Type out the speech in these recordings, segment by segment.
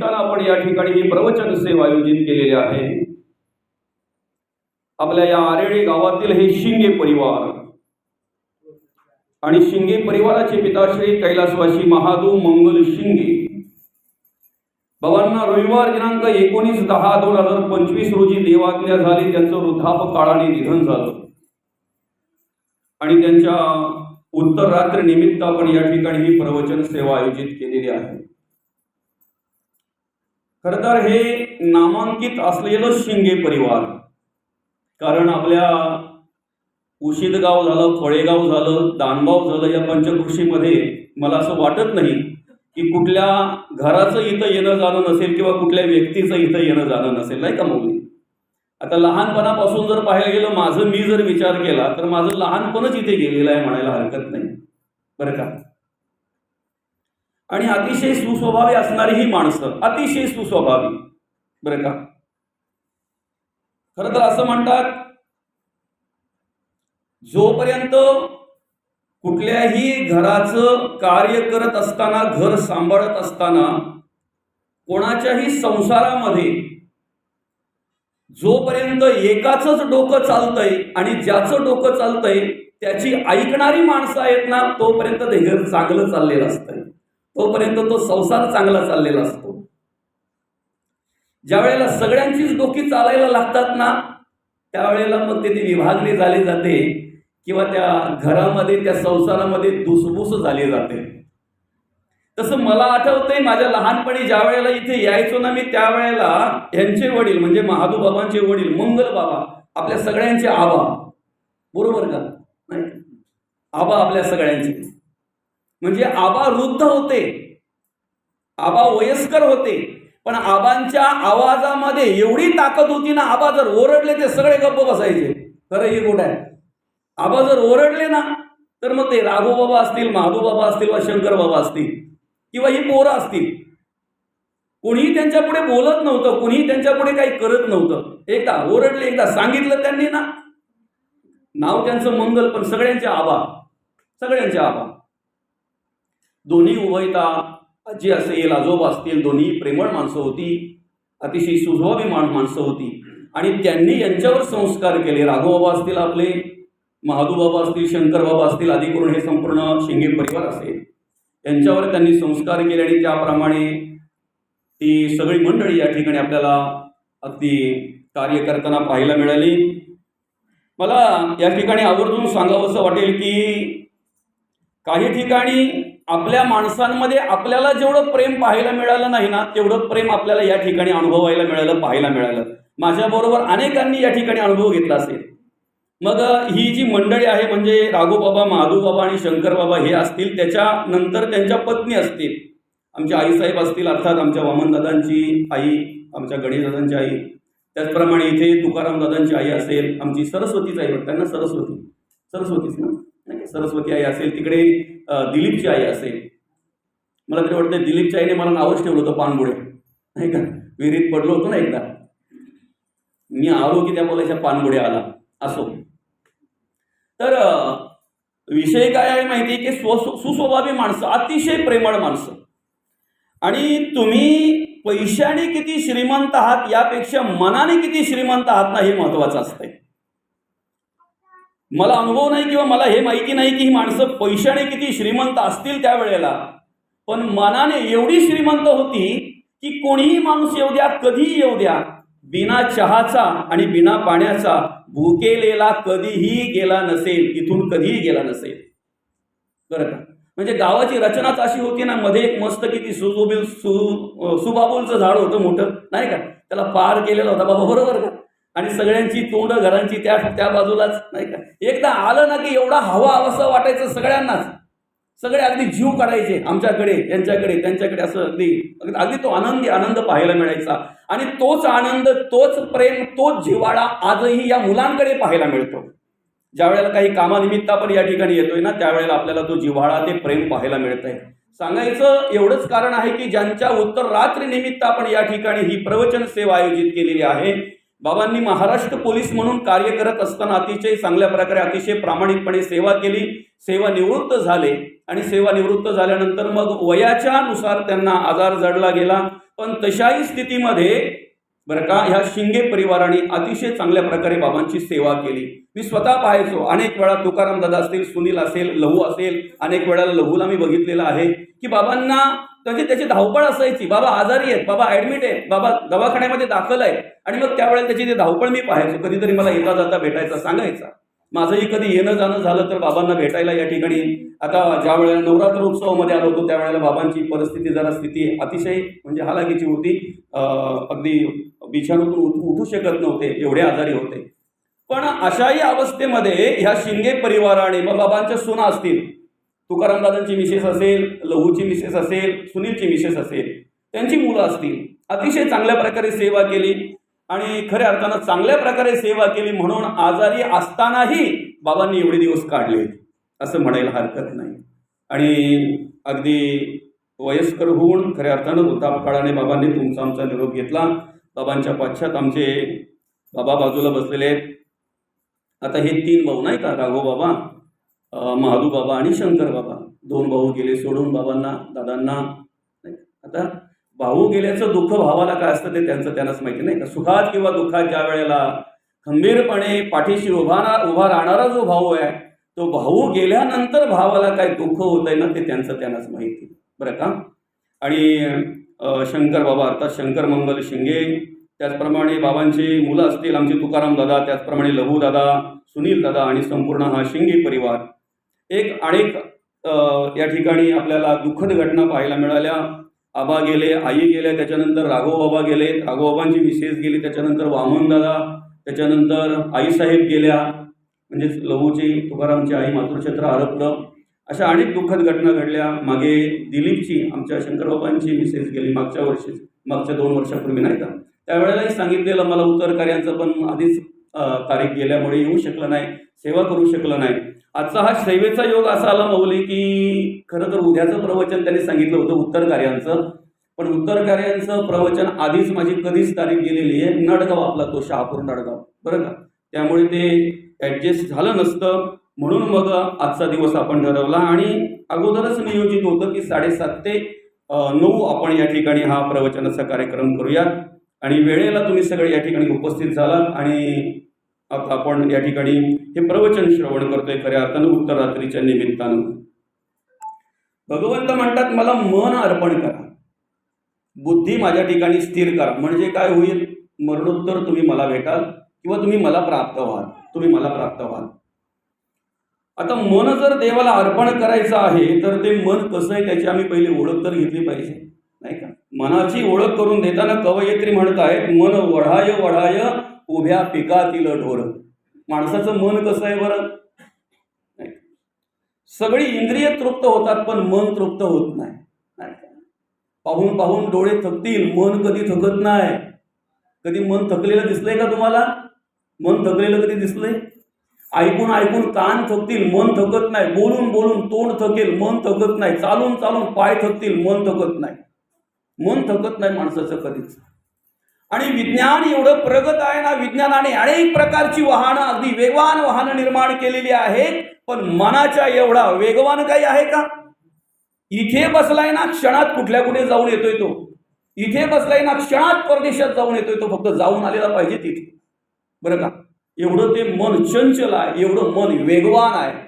त्याला आपण या ठिकाणी ही प्रवचन सेवा आयोजित केलेली आहे. आपल्या या आरेळे गावातील हे शिंगे परिवार आणि शिंगे परिवाराचे पिताश्री कैलासवासी महादेव मंगल शिंगे. बाबांना रविवार दिनांक एकोणीस दहा दोन हजार पंचवीस रोजी देवाज्ञा झाली. त्यांचं वृद्धाप काळाने निधन झालं. आणि त्यांच्या उत्तर रात्र निमित्त आपण या ठिकाणी ही प्रवचन सेवा आयोजित केलेली आहे. खरं तर हे नामांकित असलेलं शिंगे परिवार कारण आपल्या उशीदगाव झालं फळेगाव झालं दानगाव झालं या पंचकृषीमध्ये मला असं वाटत नाही की कुठल्या घराचं इथं येणं जाणं नसेल किंवा कुठल्या व्यक्तीचं इथं येणं जाणं नसेल नाही का मौली? आता लहानपणापासून जर पाहायला गेलं माझं मी जर विचार केला तर माझं लहानपणच इथे गेलेलं आहे म्हणायला हरकत नाही. बरं का? आणि अतिशय सुस्वभावी असणारी ही माणसं अतिशय सुस्वभावी. बरं का? खरं तर असं म्हणतात जोपर्यंत कुठल्याही घराचं कार्य करत असताना घर सांभाळत असताना कोणाच्याही संसारामध्ये जोपर्यंत एकाच डोकं चालतंय आणि ज्याचं डोकं चालतंय त्याची ऐकणारी माणसं आहेत ना तोपर्यंत ते घर चांगलं चाललेलं असतंय. तोपर्यंत तो संसार चांगला चाललेला असतो. ज्या वेळेला सगळ्यांचीच डोकी चालायला लागतात ना त्यावेळेला मग ते ती विभागणी झाली जाते किंवा त्या घरामध्ये त्या संसारामध्ये धुसफूस झाली जाते. तसं मला आठवतंय माझ्या लहानपणी ज्या वेळेला इथे यायचो ना मी त्यावेळेला यांचे वडील म्हणजे महादू बाबांचे वडील मंगल बाबा आपल्या सगळ्यांचे आबा. बरोबर का? नाही? आबा आपल्या सगळ्यांचे म्हणजे आबा वृद्ध होते. आबा वयस्कर होते. पण आबांच्या आवाजामध्ये एवढी ताकद होती ना आबा जर ओरडले ते सगळे गप्प बसायचे. खरं हे गोड आहे? आबा जर ओरडले ना तर मग ते राघू बाबा असतील महादू बाबा असतील वा शंकर बाबा असतील किंवा ही पोरं असतील. कोणीही त्यांच्या पुढे बोलत नव्हतं कोणीही त्यांच्या पुढे काही करत नव्हतं. एकदा ओरडले एकदा सांगितलं त्यांनी ना. नाव त्यांचं मंगल पण सगळ्यांचे आबा. सगळ्यांचे आबा. दोन्ही उभयता आजी असेल आजोबा असतील दोन्ही प्रेमळ माणसं होती अतिशय सुझवावी मान माणसं होती. आणि त्यांनी यांच्यावर संस्कार केले. राघोबाबा असतील आपले महादूबाबा असतील शंकरबाबा असतील आदी करून हे संपूर्ण शिंगे परिवार असेल यांच्यावर त्यांनी संस्कार केले आणि त्याप्रमाणे ती सगळी मंडळी या ठिकाणी आपल्याला अगदी कार्य करताना पाहायला मिळाली. मला या ठिकाणी आवर्जून सांगावंसं वाटेल की काही ठिकाणी आपल्या माणसांमध्ये आपल्याला जेवढं प्रेम पाहायला मिळालं नाही ना तेवढं प्रेम आपल्याला या ठिकाणी अनुभवायला मिळालं पाहायला मिळालं. माझ्याबरोबर अनेकांनी या ठिकाणी अनुभव घेतला असेल. मग ही जी मंडळी आहे म्हणजे राघोबाबा महादूबाबा आणि शंकरबाबा हे असतील त्याच्यानंतर त्यांच्या पत्नी असतील. आमच्या आईसाहेब असतील अर्थात आमच्या वामनदादांची आई आमच्या गणेशदादांची आई. त्याचप्रमाणे इथे तुकारामदादांची आई असेल आमची सरस्वतीच आई वाटतं ना सरस्वती. सरस्वतीच ना? सरस्वती आई असेल तिकडे दिलीपची आई असेल. मला तरी वाटतं दिलीपच्या आईने मला नावच ठेवलं होतं पानबुडे नाही का? विहिरीत पडलो होतो ना एकदा. मी आलो की त्या बोलायच्या पानबुडे आला. असो. तर विषय काय आहे माहिती आहे की स्व सुस्वभावी माणसं अतिशय प्रेमळ माणसं. आणि तुम्ही पैशाने किती श्रीमंत आहात यापेक्षा मनाने किती श्रीमंत आहात ना हे महत्वाचं असतंय. मला अनुभव नाही किंवा मला हे माहिती नाही की ही माणसं पैशाने किती श्रीमंत असतील त्यावेळेला पण मनाने एवढी श्रीमंत होती की कोणीही माणूस येऊ द्या कधीही येऊ द्या बिना चहाचा आणि बिना पाण्याचा भुकेलेला कधीही गेला नसेल इथून कधीही गेला नसेल. बरं का? म्हणजे गावाची रचनाच अशी होती ना मध्ये एक मस्त किती सुजोबील सु सुबाबुलचं झाड होतं मोठं नाही का? त्याला पार केलेला होता. बाबा बरोबर का? आणि सगळ्यांची तोंड घरांची त्या त्या बाजूलाच नाही का? एकदा आलं ना की एवढा हवा असं वाटायचं सगळ्यांनाच. सगळे अगदी जीव काढायचे आमच्याकडे यांच्याकडे त्यांच्याकडे असं अगदी अगदी अगदी तो आनंदी आनंद पाहायला मिळायचा. आणि तोच आनंद तोच प्रेम तोच जिव्हाळा आजही या मुलांकडे पाहायला मिळतो. ज्या वेळेला काही कामानिमित्त आपण या ठिकाणी येतोय ना त्यावेळेला आपल्याला तो जिव्हाळा ते प्रेम पाहायला मिळतंय. सांगायचं एवढंच कारण आहे की ज्यांच्या उत्तर रात्री निमित्त आपण या ठिकाणी ही प्रवचन सेवा आयोजित केलेली आहे बाबांनी महाराष्ट्र पोलीस म्हणून कार्य करत असताना अतिशय चांगल्या प्रकारे अतिशय प्रामाणिकपणे सेवा केली. सेवा निवृत्त झाले आणि सेवानिवृत्त झाल्यानंतर मग वयाच्या नुसार त्यांना आजार जडला गेला. पण तशाही स्थितीमध्ये बरं का? ह्या शिंगे परिवाराने अतिशय चांगल्या प्रकारे बाबांची सेवा केली. मी स्वतः पाहायचो. अनेक वेळा तुकाराम दादा असतील सुनील असेल लहू असेल अनेक वेळा लहूला मी बघितलेलं आहे की बाबांना म्हणजे त्याची धावपळ असायची. बाबा आजारी आहेत बाबा ऍडमिट आहेत बाबा दवाखान्यामध्ये दाखल आहे आणि मग त्यावेळेला त्याची ती धावपळ मी पाहायचो. कधीतरी मला येता जाता भेटायचा सांगायचा. माझंही कधी येणं जाणं झालं तर बाबांना भेटायला या ठिकाणी. आता ज्या वेळेला नवरात्र उत्सवामध्ये आलो होतो त्यावेळेला बाबांची परिस्थिती जरा स्थिती अतिशय म्हणजे हालाकीची होती. अगदी बिछाणूतून उठू उठू शकत नव्हते एवढे आजारी होते. पण अशाही अवस्थेमध्ये ह्या शिंगे परिवाराने मग बाबांच्या सुना असतील. तुकाराम दादांची मिसेस असेल लहूची मिसेस असेल सुनीलची मिसेस असेल त्यांची मुलं असतील. अतिशय चांगल्या प्रकारे सेवा केली. आणि खऱ्या अर्थानं चांगल्या प्रकारे सेवा केली म्हणून आजारी असतानाही बाबांनी एवढे दिवस काढले. असं म्हणायला हरकत नाही. आणि अगदी वयस्कर होऊन खऱ्या अर्थानं वृद्धापकाळाने बाबांनी तुमचा आमचा निरोप घेतला. बाबांच्या पाश्चात आमचे बाबा बाजूला बसलेले आहेत. आता हे तीन भाऊ नाही का? राघव बाबा महादू बाबा आणि शंकर बाबा. दोन भाऊ गेले सोडून बाबांना दादांना. आता भाऊ गेल्याचं दुःख भावाला काय असतं ते त्यांचं त्यांनाच माहिती नाही का? सुखात किंवा दुःखात ज्या वेळेला खंबीरपणे पाठीशी उभा उभा राहणारा जो भाऊ आहे तो भाऊ गेल्यानंतर भावाला काय दुःख होत आहे ना ते त्यांचं त्यांनाच माहिती. बरं का? आणि शंकर बाबा अर्थात शंकर मंगल शिंगे त्याचप्रमाणे बाबांची मुलं असतील आमचे तुकाराम दादा त्याचप्रमाणे लघू दादा सुनील दादा आणि संपूर्ण हा शिंगे परिवार. एक अनेक या ठिकाणी आपल्याला दुःखद घटना पाहायला मिळाल्या. आबा गेले आई गेल्या त्याच्यानंतर राघव बाबा गेले. राघवबाबांची मिसेस गेली त्याच्यानंतर वामनदादा त्याच्यानंतर आईसाहेब गेल्या. म्हणजेच लहूची तुकारामची आई मातृक्षेत्र आरपलं अशा अनेक दुःखद घटना घडल्या. मागे दिलीपची आमच्या शंकरबाबांची मिसेस गेली मागच्या वर्षी मागच्या दोन वर्षापूर्वी नाही का? त्यावेळेलाही सांगितलेलं मला उत्तर कार्यांचं पण आधीच तारीख गेल्यामुळे येऊ शकलं नाही सेवा करू शकलं नाही. आजचा हा शैवेचा योग असा आला माऊली की खरं तर उद्याचं प्रवचन त्यांनी सांगितलं होतं उत्तर कार्यांचं पण उत्तर कार्यांचं प्रवचन आधीच माझी कधीच तारीख गेलेली आहे. नडगाव आपला तो शहापूर नडगाव. बरं का? त्यामुळे ते ॲडजस्ट झालं नसतं. म्हणून मग आजचा दिवस आपण ठरवला आणि अगोदरच नियोजित होतं की साडेसात ते नऊ आपण या ठिकाणी हा प्रवचनाचा कार्यक्रम करूयात. आणि वेळेला तुम्ही सगळे या ठिकाणी उपस्थित झालात आणि आता आपण या ठिकाणी हे प्रवचन श्रवण करतोय खऱ्या अर्थानं उत्तर रात्रीच्या निमित्तानं. भगवंत म्हणतात मला मन अर्पण करा. बुद्धी माझ्या ठिकाणी स्थिर करा. म्हणजे काय होईल? मरणोत्तर तुम्ही मला भेटाल किंवा तुम्ही मला प्राप्त व्हाल. तुम्ही मला प्राप्त व्हाल. आता मन जर देवाला अर्पण करायचं आहे तर ते मन कसं आहे त्याची आम्ही पहिली ओळख तर घेतली पाहिजे. नाही का? मनाची ओळख करून देताना कवयित्री म्हणतायत मन वढाय वढाय उभ्या पिकातील ढोर. माणसाचं मन कसं आहे बरं? नाही. सगळी इंद्रिय तृप्त होतात पण मन तृप्त होत नाही. नाही पाहून पाहून डोळे थकतील मन कधी थकत नाही. कधी मन थकलेलं दिसलंय का तुम्हाला? मन थकलेलं कधी दिसलंय? ऐकून ऐकून कान थकतील मन थकत नाही. बोलून बोलून तोंड थकेल मन थकत नाही. चालून चालून पाय थकतील मन थकत नाही. मन थकत नाही माणसाचं कधीच. आणि विज्ञान एवढं प्रगत आहे ना विज्ञानाने अनेक प्रकारची वाहनं अगदी वेगवान वाहनं निर्माण केलेली आहेत पण मनाच्या एवढा वेगवान काही आहे का? इथे बसलाय ना क्षणात कुठल्या कुठे जाऊन येतोय तो. इथे बसलाय ना क्षणात परदेशात जाऊन येतोय तो फक्त जाऊन आलेला पाहिजे तिथे. बरं का? एवढं ते मन चंचल आहे एवढं मन वेगवान आहे.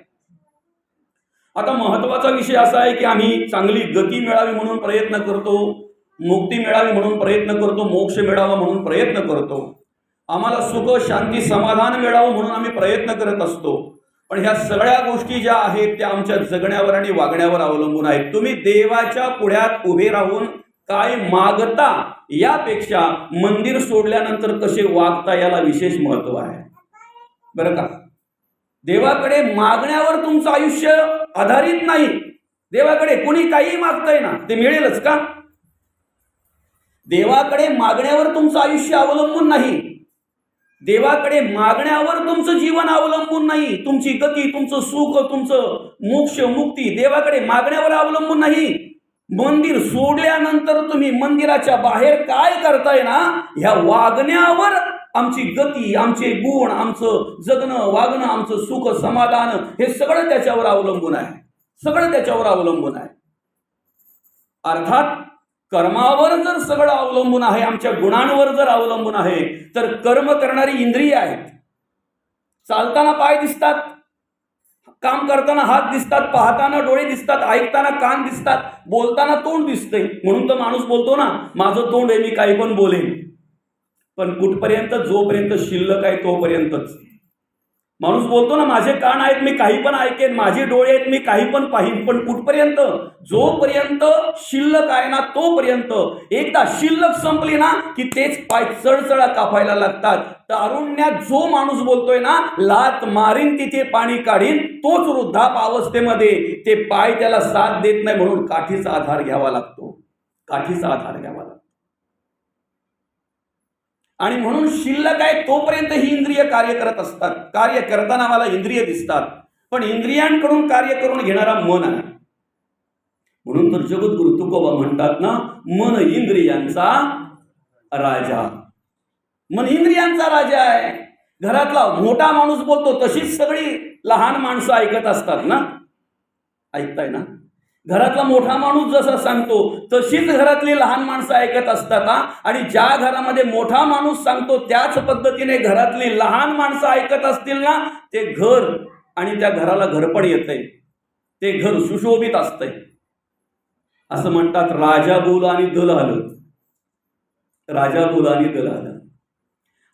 आता महत्त्वाचा विषय असा आहे की आम्ही चांगली गती मिळावी म्हणून प्रयत्न करतो. मुक्ती मिळावी म्हणून प्रयत्न करतो मोक्ष मिळावा म्हणून प्रयत्न करतो. आम्हाला सुख शांती समाधान मिळावं म्हणून आम्ही प्रयत्न करत असतो. पण ह्या सगळ्या गोष्टी ज्या आहेत त्या आमच्या जगण्यावर आणि वागण्यावर अवलंबून आहेत. तुम्ही देवाच्या पुढ्यात उभे राहून काय मागता यापेक्षा मंदिर सोडल्यानंतर कसे वागता याला विशेष महत्त्व आहे. बरं का? देवाकडे मागण्यावर तुमचं आयुष्य आधारित नाही. देवाकडे कुणी काही मागतंय ना ते मिळेलच का? देवाकडे मागण्यावर तुमचं आयुष्य अवलंबून नाही. देवाकडे मागण्यावर तुमचं जीवन अवलंबून नाही. तुमची गती तुमचं सुख तुमचं मोक्ष मुक्ती देवाकडे मागण्यावर अवलंबून नाही. मंदिर सोडल्यानंतर तुम्ही मंदिराच्या बाहेर काय करताय ना ह्या वागण्यावर आमची गती आमचे गुण आमचं जगणं वागणं आमचं सुख समाधान हे सगळं त्याच्यावर अवलंबून आहे. सगळं त्याच्यावर अवलंबून आहे. अर्थात कर्मावर जर सगळं अवलंबून आहे आमच्या गुणांवर जर अवलंबून आहे तर कर्म करणारी इंद्रिय आहेत. चालताना पाय दिसतात काम करताना हात दिसतात पाहताना डोळे दिसतात ऐकताना कान दिसतात बोलताना तोंड दिसते म्हणून तर माणूस बोलतो ना माझं तोंड आहे मी काही पण बोलेन. पण कुठपर्यंत जोपर्यंत शिल्लक आहे तोपर्यंतच. माणूस बोलतो ना माझे कान आहेत मी काही पण ऐकेन माझे डोळे आहेत मी काही पण पाहीन. पण कुठपर्यंत? जोपर्यंत शिल्लक आहे ना तोपर्यंत. एकदा शिल्लक संपली ना की तेच पाय चढचढा कापायला लागतात. तारुण्यात जो माणूस बोलतोय ना लात मारीन तिथे पाणी काढीन तोच वृद्धाप अवस्थेमध्ये. ते पाय त्याला साथ देत नाही म्हणून काठीचा आधार घ्यावा लागतो. काठीचा आधार घ्यावा लागतो. आणि म्हणून शिल्लक आहे तोपर्यंत ही इंद्रिय कार्य करत असतात. कार्य करताना मला इंद्रिय दिसतात. पण इंद्रियांकडून कार्य करून घेणारा मन आहे. म्हणून तर जगद्गुरु तुकोबा म्हणतात ना मन इंद्रियांचा राजा. मन इंद्रियांचा राजा आहे. घरातला मोठा माणूस बोलतो तशीच सगळी लहान माणसं ऐकत असतात ना. ऐकताय ना? घरातला मोठा माणूस जसा सांगतो तशीच घरातली लहान माणसं ऐकत असतात आणि ज्या घरामध्ये मोठा माणूस सांगतो त्याच पद्धतीने घरातली लहान माणसं ऐकत असतील ना ते घर आणि त्या घराला घरपड येतंय. ते घर सुशोभित असतंय. असं म्हणतात राजा बोल आणि दल आलं राजा बोल आणि दल आलं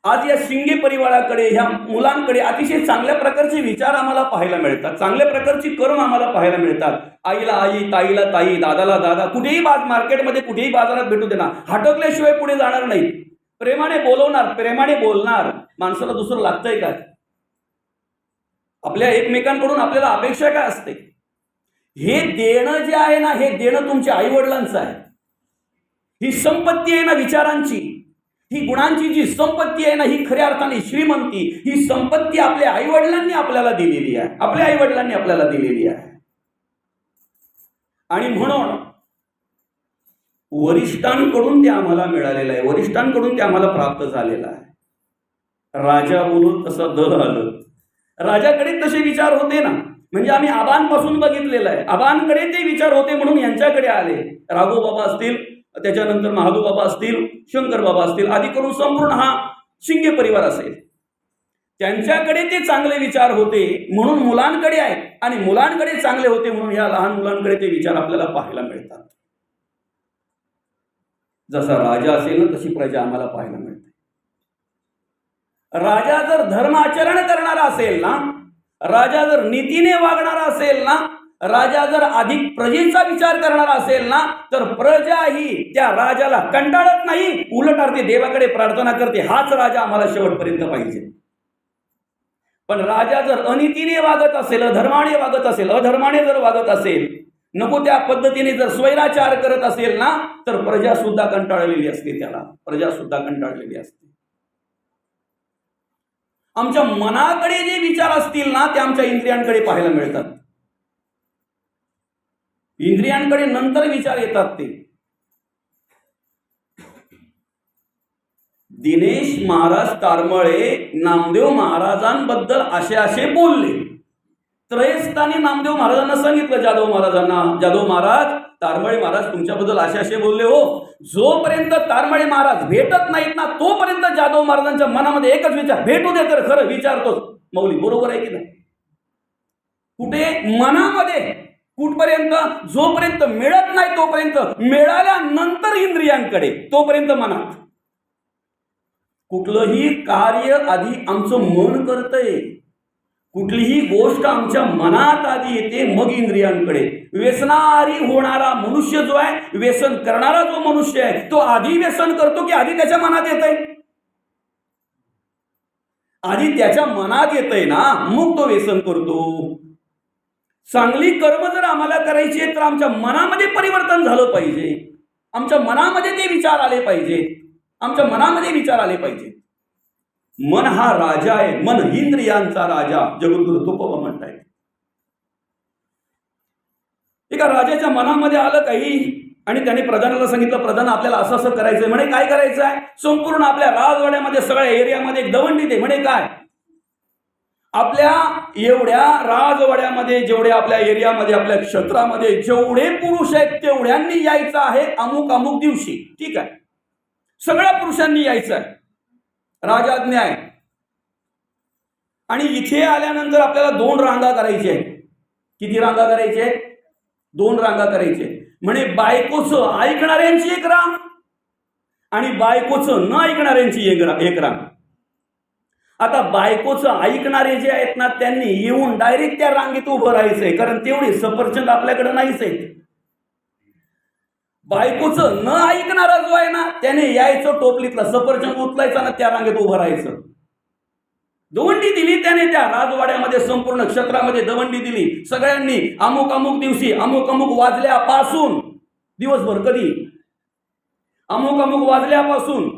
आज या शिंगे परिवाराकडे ह्या मुलांकडे अतिशय चांगल्या प्रकारचे विचार आम्हाला पाहायला मिळतात. चांगल्या प्रकारची करून आम्हाला पाहायला मिळतात. आईला आई ताईला ताई दादाला दादा कुठेही बाज मार्केटमध्ये कुठेही बाजारात भेटू देणार हटकल्याशिवाय पुढे जाणार नाही प्रेमाने बोलवणार प्रेमाने बोलणार. माणसाला दुसरं लागतंय काय? आपल्या एकमेकांकडून आपल्याला अपेक्षा काय असते? हे देणं जे आहे ना हे देणं तुमच्या आई वडिलांचं आहे. ही संपत्ती आहे ना विचारांची. ही गुणांची जी संपत्ती आहे ना ही खऱ्या अर्थाने श्रीमंती ही संपत्ती आपल्या आईवडिलांनी आपल्याला दिलेली आहे. आपल्या आईवडिलांनी आपल्याला दिलेली आहे. आणि म्हणून वरिष्ठांकडून ते आम्हाला मिळालेलं आहे. वरिष्ठांकडून ते आम्हाला प्राप्त झालेलं आहे. राजा बोलून तसं दर आलं. राजाकडे तसे विचार होते ना. म्हणजे आम्ही आबांपासून बघितलेलं आहे. आबांकडे ते विचार होते म्हणून यांच्याकडे आले. राघो बाबा असतील त्याच्यानंतर महादू बाबा असतील शंकर बाबा असतील आदी करून संपूर्ण हा शिंगे परिवार असेल. त्यांच्याकडे ते चांगले विचार होते म्हणून मुलांकडे आहेत आणि मुलांकडे चांगले होते म्हणून या लहान मुलांकडे ते विचार आपल्याला पाहायला मिळतात. जसा राजा असेल ना तशी प्रजा आम्हाला पाहायला मिळते. राजा जर धर्म आचरण करणारा असेल ना राजा जर नीतीने वागणारा असेल ना राजा जर अधिक प्रजेचा विचार करणारा असेल ना तर प्रजा ही त्या राजाला कंटाळत नाही. उलट अर्थी देवाकडे प्रार्थना करते हाच राजा आम्हाला शेवटपर्यंत पाहिजे. पण राजा जर अनितीने वागत असेल अधर्माने वागत असेल अधर्माने जर वागत असेल नको त्या पद्धतीने जर स्वैराचार करत असेल ना तर प्रजा सुद्धा कंटाळलेली असते त्याला. प्रजा सुद्धा कंटाळलेली असते. आमच्या मनाकडे जे विचार असतील ना ते आमच्या इंद्रियांकडे पाहायला मिळतात. इंद्रियांकडे नंतर विचार येतात ते. दिनेश महाराज तारमळे नामदेव महाराजांबद्दल असे असे बोलले. त्रयस्थानी नामदेव महाराजांना सांगितलं जाधव महाराजांना जाधव महाराज तारमळे महाराज तुमच्याबद्दल असे असे बोलले हो. जोपर्यंत तारमळे महाराज भेटत नाहीत ना तोपर्यंत जाधव महाराजांच्या मनामध्ये एकच विचार भेटू दे तर खरं विचारतोच मौली बरोबर आहे की नाही? कुठे? मनामध्ये. कुठपर्यंत? जोपर्यंत मिळत नाही तोपर्यंत मिळाल्यानंतर इंद्रियांकडे. तोपर्यंत मनात. कुठलंही कार्य आधी आमचं मन करतंय. कुठलीही गोष्ट आमच्या मनात आधी येते मग इंद्रियांकडे. व्यसनारी होणारा मनुष्य जो आहे व्यसन करणारा जो मनुष्य आहे तो आधी व्यसन करतो की आधी त्याच्या मनात येत आहे आधी त्याच्या मनात येत ना मग तो व्यसन करतो. चांगली कर्म जर आम्हाला करायची आहे तर आमच्या मनामध्ये परिवर्तन झालं पाहिजे. आमच्या मनामध्ये ते विचार आले पाहिजेत आमच्या मनामध्ये विचार आले पाहिजे. मन हा राजा आहे. मन इंद्रियांचा राजा. जगद्गुरु तुकोबा म्हणताय एका राजाच्या मनामध्ये आलं काही आणि त्याने प्रधानाला सांगितलं प्रधान आपल्याला असं असं करायचंय. म्हणे काय करायचं आहे संपूर्ण आपल्या राजवाड्यामध्ये सगळ्या एरियामध्ये एक दवंडी दे. म्हणे काय? आपल्या एवढ्या राजवाड्यामध्ये जेवढे आपल्या एरियामध्ये आपल्या क्षेत्रामध्ये जेवढे पुरुष आहेत तेवढ्यांनी यायचं आहे अमुक अमुक दिवशी. ठीक आहे? सगळ्या पुरुषांनी यायचं आहे. राजाज्ञा आहे. आणि इथे आल्यानंतर आपल्याला दोन रांगा करायच्या आहेत. किती रांगा करायचे आहेत? दोन रांगा करायचे म्हणे बायकोचं ऐकणाऱ्यांची एक रांग आणि बायकोचं न ऐकणाऱ्यांची एक रांग. आता बायकोचं ऐकणारे जे आहेत ना त्यांनी येऊन डायरेक्ट त्या रांगेत उभं राहायचंय. कारण तेवढी सफरचंद आपल्याकडे नाहीच आहेत. बायकोचं न ऐकणारा जो आहे ना त्याने यायचं टोपलीतला सफरचंद उचलायचा ना त्या रांगेत उभं राहायचं. दवंडी दिली त्याने त्या राजवाड्यामध्ये संपूर्ण क्षेत्रामध्ये दवंडी दिली. सगळ्यांनी अमुक अमुक दिवशी अमुक अमुक वाजल्यापासून दिवसभर कधी? अमुक अमुक वाजल्यापासून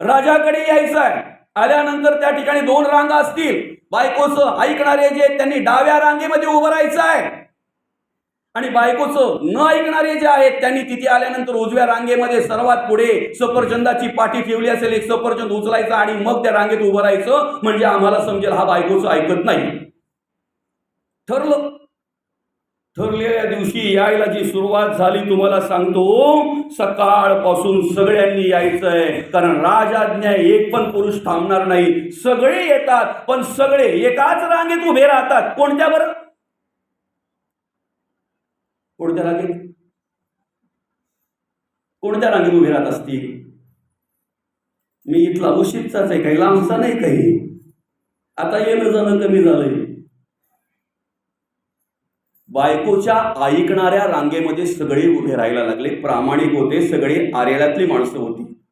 राजाकडे यायचं आहे आल्यानंतर त्या ठिकाणी दोन रांगा असतील. बायकोचं ऐकणारे जे आहेत, त्यांनी डाव्या रांगेमध्ये उभं राहायचं आहे. आणि बायकोचं न ऐकणारे जे आहेत त्यांनी तिथे आल्यानंतर उजव्या रांगेमध्ये सर्वात पुढे सफरचंदाची पाठी ठेवली असेल. एक सफरचंद उचलायचा आणि मग त्या रांगेत उभं राहायचं. म्हणजे आम्हाला समजेल हा बायकोचं ऐकत नाही. ठरलं. ठरलेल्या दिवशी यायला जी सुरुवात झाली तुम्हाला सांगतो सकाळपासून सगळ्यांनी यायचं आहे कारण राजाज्ञा एक पण पुरुष थांबणार नाही. सगळे येतात पण सगळे एकाच रांगेत उभे राहतात. कोणत्या बरं? कोणत्या रांगेत? कोणत्या रांगेत उभे राहत असतील? मी इथला उशीतचाच आहे काही लांबचा नाही काही. आता येणं जाणं कमी झालंय. बायकोच्या ऐकणाऱ्या रांगेमध्ये सगळे उभे राहायला लागले. प्रामाणिक होते सगळे आरेल्यातली माणसं होती.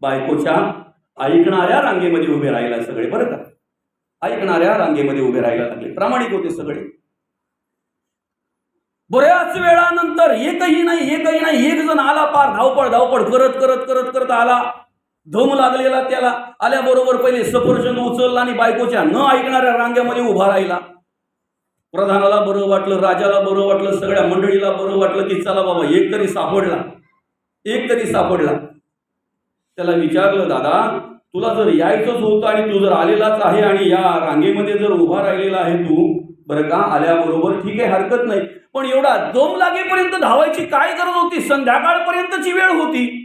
बायकोच्या ऐकणाऱ्या रांगेमध्ये उभे राहायला सगळे बरं का? ऐकणाऱ्या रांगेमध्ये उभे राहायला लागले. प्रामाणिक होते सगळे. बऱ्याच वेळानंतर एकही नाही एकही नाही एक जण आला पार धावपळ धावपळ करत करत करत करत आला. धम लागलेला त्याला. आल्याबरोबर पहिले सफरचंद उचलला आणि बायकोच्या न ऐकणाऱ्या रांगेमध्ये उभा राहिला. प्रधानाला बरं वाटलं राजाला बरं वाटलं सगळ्या मंडळीला बरं वाटलं की चला बाबा एक तरी सापडला. एक तरी सापडला. त्याला विचारलं दादा तुला जर यायचंच होतं आणि तू जर आलेलाच आहे आणि या रांगेमध्ये जर उभा राहिलेला आहे तू बरं का आल्याबरोबर ठीक आहे हरकत नाही. पण एवढा जोम लागेपर्यंत धावायची काय गरज होती? संध्याकाळपर्यंतची वेळ होती.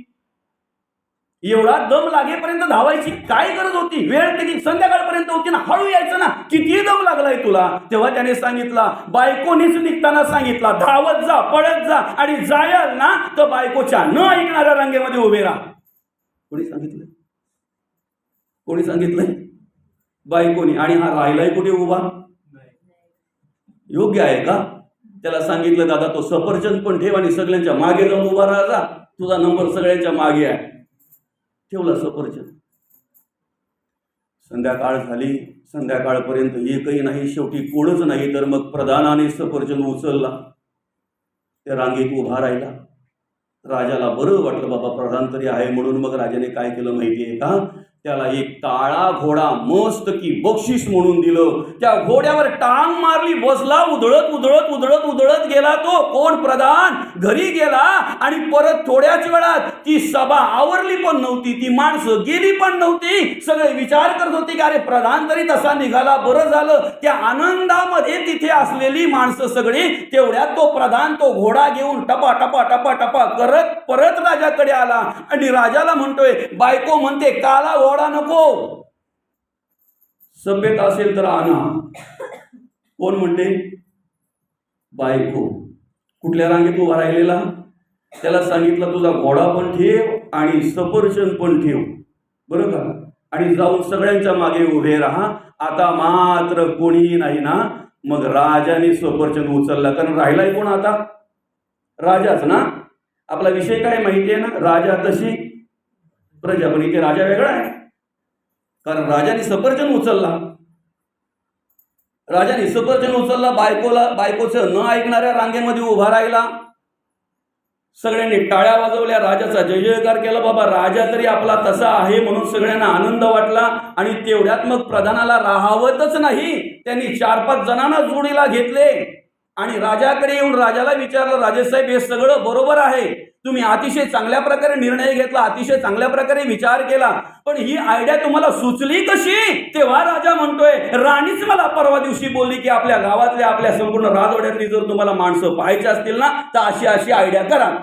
एवढा दम लागेपर्यंत धावायची काय गरज होती? वेळ किती? संध्याकाळपर्यंत होती ना? हळू यायचं ना? किती दम लागलाय तुला? तेव्हा त्याने सांगितला बायकोनीच निघताना सांगितला धावत जा पळत जा आणि जायल ना? तर बायकोच्या न ऐकणाऱ्या रांगेमध्ये उभे राहा. कोणी सांगितलं कोणी सांगितलंय? बायकोनी. आणि हा राहिलाय कुठे उभा? योग्य आहे का? त्याला सांगितलं दादा तो सफरचंद पण ठेव आणि सगळ्यांच्या मागे जाऊन उभा राहा जा. तुझा नंबर सगळ्यांच्या मागे आहे. ठेवला सफरचंद. संध्याकाळ झाली संध्याकाळपर्यंत एकही नाही शेवटी कोणच नाही तर मग प्रधानाने सफरचंद उचलला. त्या रांगेत उभा राहिला. राजाला बरं वाटलं बाबा प्रधान तरी आहे म्हणून मग राजाने काय केलं माहिती आहे का? त्याला एक काळा घोडा मस्त की बक्षीस म्हणून दिलं. त्या घोड्यावर टांग मारली बसला उधळत उधळत उधळत उधळत गेला तो. कोण प्रधान? घरी गेला आणि परत थोड्याच वेळात ती सभा आवरली पण नव्हती. ती माणसं गेली पण नव्हती. सगळे विचार करत होते की अरे प्रधान तरी तसा निघाला बरं झालं. त्या आनंदामध्ये तिथे असलेली माणसं सगळी तेवढ्यात तो प्रधान तो घोडा घेऊन टपा टपा टपा टपा करत परत राजाकडे आला. आणि राजाला म्हणतोय बायको म्हणते काला घोडा नको. सभ्यता असेल तर आणा. कोण म्हणते? बायको. कुठल्या रांगेत उभा राहिलेला? त्याला सांगितलं तुझा घोडा पण ठेव आणि सफरचंद पण ठेव. बरं का? आणि जाऊन सगळ्यांच्या मागे उभे राहा. आता मात्र कोणीही नाही ना मग राजाने सफरचंद उचलला. कारण राहिलाय कोण आता? राजाच ना? आपला विषय काय माहिती आहे ना? राजा तशी. प्रजा पण इथे राजा वेगळा आहे. कारण राजाने सफरचंद उचलला. राजाने सफरचंद उचलला बायकोला बायकोचं न ऐकणाऱ्या रांगेमध्ये उभा राहिला. सगळ्यांनी टाळ्या वाजवल्या राजाचा जय जयकार केला बाबा राजा तरी आपला तसा आहे म्हणून सगळ्यांना आनंद वाटला आणि तेवढ्यात मग प्रधानाला राहावतच नाही. त्यांनी चार पाच जणांना जोडीला घेतले. आणि राजाकडे येऊन राजाला विचारलं राजेसाहेब हे सगळं बरोबर आहे. तुम्ही अतिशय चांगल्या प्रकारे निर्णय घेतला अतिशय चांगल्या प्रकारे विचार केला. पण ही आयडिया तुम्हाला सुचली कशी? तेव्हा राजा म्हणतोय राणीच मला परवा दिवशी बोलली की आपल्या गावातल्या आपल्या संपूर्ण राजवाड्यातली जर तुम्हाला माणसं पाहायची असतील ना तर अशी अशी आयडिया करा.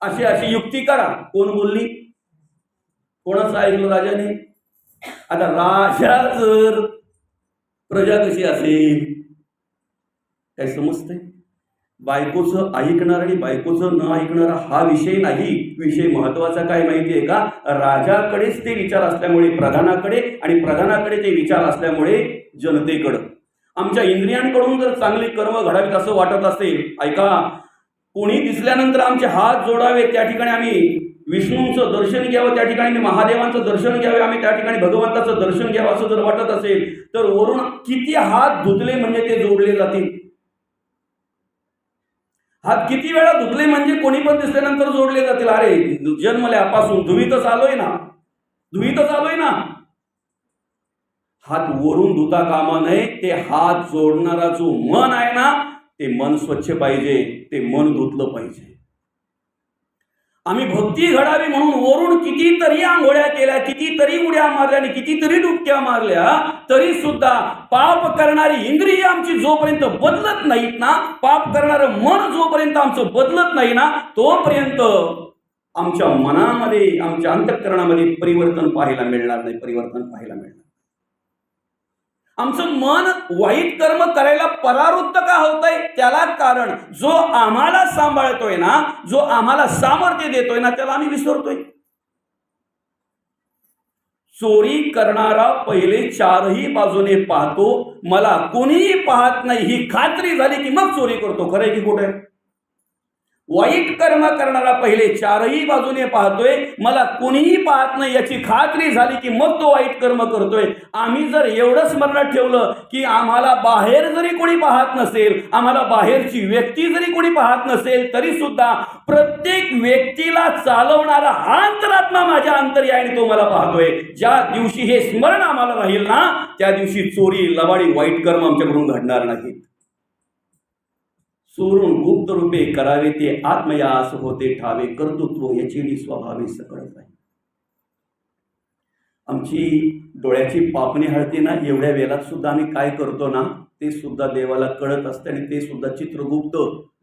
अशी अशी युक्ती करा. कोण बोलली? कोणाचं ऐकलं राजाने? आता राजा जर प्रजा कशी असेल? काय समजतंय? बायकोचं ऐकणार आणि बायकोचं न ऐकणारा हा विषय नाही. विषय महत्त्वाचा काय माहितीये का? राजाकडेच ते विचार असल्यामुळे प्रधानाकडे आणि प्रधानाकडे ते विचार असल्यामुळे जनतेकडं. आमच्या इंद्रियांकडून जर चांगली कर्म घडावीत असं वाटत असेल ऐका कोणी दिसल्यानंतर आमचे हात जोडावे त्या ठिकाणी आम्ही. विष्णूंचं दर्शन घ्यावं त्या ठिकाणी महादेवांचं दर्शन घ्यावे आम्ही त्या ठिकाणी भगवंताचं दर्शन घ्यावं असं जर वाटत असेल तर वरून किती हात धुतले म्हणजे ते जोडले जातील? हात किती वेळा धुतले म्हणजे कोणी पण दिसल्यानंतर जोडले जातील. अरे जन्मल्यापासून धुवीतच आलोय ना. धुवीतच आलोय ना. हात वरून धुता कामा नये. ते हात जोडणारा जो मन आहे ना ते मन स्वच्छ पाहिजे. ते मन धुतलं पाहिजे. आम्ही भक्ती घडावी म्हणून वरून कितीतरी आंघोळ्या केल्या कितीतरी उड्या मारल्या आणि कितीतरी डुबक्या मारल्या तरी सुद्धा पाप करणारी इंद्रिय आमची जोपर्यंत बदलत नाहीत ना पाप करणारं मन जोपर्यंत आमचं बदलत नाही ना तोपर्यंत आमच्या मनामध्ये आमच्या अंतःकरणामध्ये परिवर्तन पाहायला मिळणार नाही परिवर्तन पाहायला मिळणार आमचं मन वाईट कर्म करायला परावृत्त का होतंय? त्याला कारण जो आम्हाला सांभाळतोय ना जो आम्हाला सामर्थ्य देतोय ना त्याला आम्ही विसरतोय. चोरी करणारा पहिले चारही बाजूने पाहतो. मला कोणीही पाहत नाही. ही खात्री झाली की मग चोरी करतो. खरंय की कुठे वाईट कर्म करणारा पहिले चारही बाजूने पाहतोय. मला कोणीही पाहत नाही याची खात्री झाली की मग तो वाईट कर्म करतोय. आम्ही जर एवढं स्मरणात ठेवलं की आम्हाला बाहेर जरी कोणी पाहत नसेल आम्हाला बाहेरची व्यक्ती जरी कोणी पाहत नसेल तरी सुद्धा प्रत्येक व्यक्तीला चालवणारा हा अंतरात्मा माझ्या अंतर्याने तो मला पाहतोय. ज्या दिवशी हे स्मरण आम्हाला राहील ना त्या दिवशी चोरी लबाडी वाईट कर्म आमच्याकडून घडणार नाहीत. चोरून गुप्त रूपे करावे ते आत्मयास होते ठावे कर्तृत्व याची स्वभावी सकळच आहे. आमची डोळ्याची पापणी हळते ना एवढ्या वेळात सुद्धा आम्ही काय करतो ना ते सुद्धा देवाला कळत असते आणि ते सुद्धा चित्रगुप्त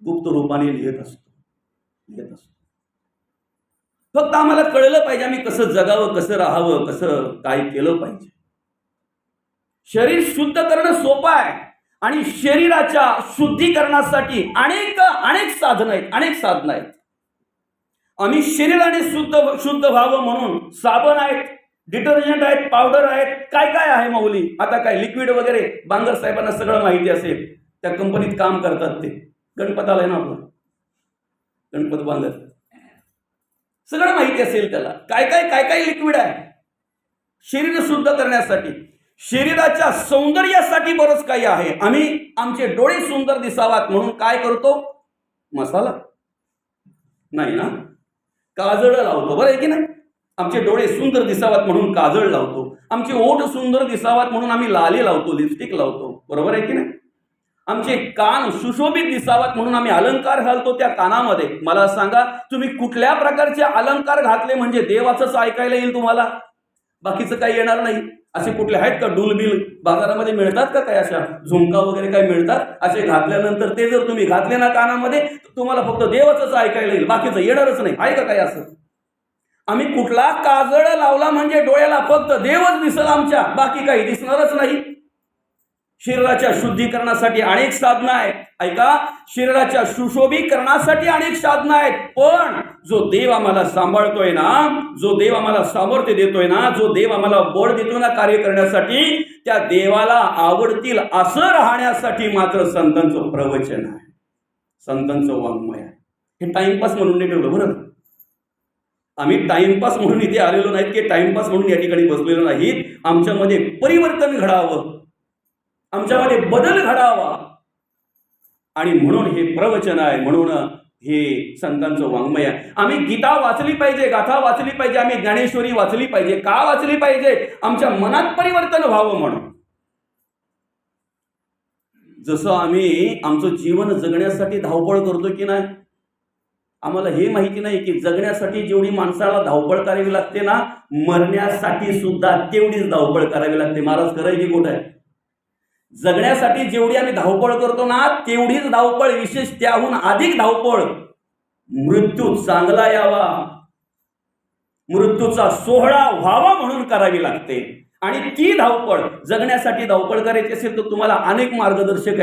गुप्त रूपाने लिहित असतो. लिहित असतो. फक्त आम्हाला कळलं पाहिजे आम्ही कसं जगावं कसं राहावं कसं काय केलं पाहिजे. शरीर शुद्ध करणं सोपं आहे. आणि शरीराच्या शुद्धीकरणासाठी अनेक अनेक साधनं आहेत अनेक साधनं आहेत. आम्ही शरीराने शुद्ध शुद्ध व्हावं म्हणून साबण आहेत डिटर्जंट आहेत पावडर आहेत काय काय आहे माऊली? आता काय लिक्विड वगैरे? बांगर साहेबांना सगळं माहिती असेल. त्या कंपनीत काम करतात ते. गणपताला आहे ना आपलं? गणपत बांगर. सगळं माहिती असेल त्याला. काय काय काय काय लिक्विड आहे? शरीर शुद्ध करण्यासाठी. शरीराच्या सौंदर्यासाठी बरंच काही आहे. आम्ही आमचे डोळे सुंदर दिसावात म्हणून काय करतो? मसाला. नाही ना? काजळ लावतो. बरं आहे की नाही? आमचे डोळे सुंदर दिसावात म्हणून काजळ लावतो. आमचे ओठ सुंदर दिसावात म्हणून आम्ही लाली लावतो लिपस्टिक लावतो. बरोबर आहे की नाही? आमचे कान सुशोभित दिसावात म्हणून आम्ही अलंकार घालतो त्या कानामध्ये. मला सांगा तुम्ही कुठल्या प्रकारचे अलंकार घातले म्हणजे देवाचंच ऐकायला येईल तुम्हाला? बाकीचं काही येणार नाही. असे कुठले आहेत का डुलबिल बाजारामध्ये मिळतात का काय अशा? झुमका वगैरे काय मिळतात? असे घातल्यानंतर ते जर तुम्ही घातले ना कानामध्ये तर तुम्हाला फक्त देवाचंच ऐकायला येईल. बाकीचं येणारच नाही. आहे का काय असं? आम्ही कुठला काजळ लावला म्हणजे डोळ्याला फक्त देवच दिसल आमच्या. बाकी काही दिसणारच नाही. शरीराच्या शुद्धीकरणासाठी अनेक साधनं आहेत. ऐका शरीराच्या सुशोभीकरणासाठी अनेक साधनं आहेत. पण जो देव आम्हाला सांभाळतोय ना जो देव आम्हाला सामर्थ्य देतोय ना जो देव आम्हाला बळ देतोय ना कार्य करण्यासाठी त्या देवाला आवडतील असं राहण्यासाठी मात्र संतांचं प्रवचन आहे. संतांचं वाङ्मय आहे. हे टाइमपास म्हणून नाही ठेवलं बरं. आम्ही टाइमपास म्हणून इथे आलेलो नाहीत की टाइमपास म्हणून या ठिकाणी बसलेलो नाहीत. आमच्यामध्ये परिवर्तन घडावं. आमच्यामध्ये बदल घडावा. आणि म्हणून हे प्रवचन आहे म्हणून हे संतांचं वाङ्मय आहे. आम्ही गीता वाचली पाहिजे गाथा वाचली पाहिजे आम्ही ज्ञानेश्वरी वाचली पाहिजे. का वाचली पाहिजे? आमच्या मनात परिवर्तन व्हावं म्हणून. जसं आम्ही आमचं जीवन जगण्यासाठी धावपळ करतो की नाही? आम्हाला हे माहिती नाही की जगण्यासाठी जेवढी माणसाला धावपळ करावी लागते ना मरण्यासाठी सुद्धा तेवढीच धावपळ करावी लागते. महाराज खरं कुठं की आहे? जगण्यासाठी जेवढी आम्ही धावपळ करतो ना तेवढीच धावपळ विशेष त्याहून अधिक धावपळ. मृत्यू चांगला यावा. मृत्यूचा सोहळा व्हावा म्हणून करावी लागते. आणि ती धावपळ जगण्यासाठी धावपळ करायची असेल तर तुम्हाला अनेक मार्गदर्शक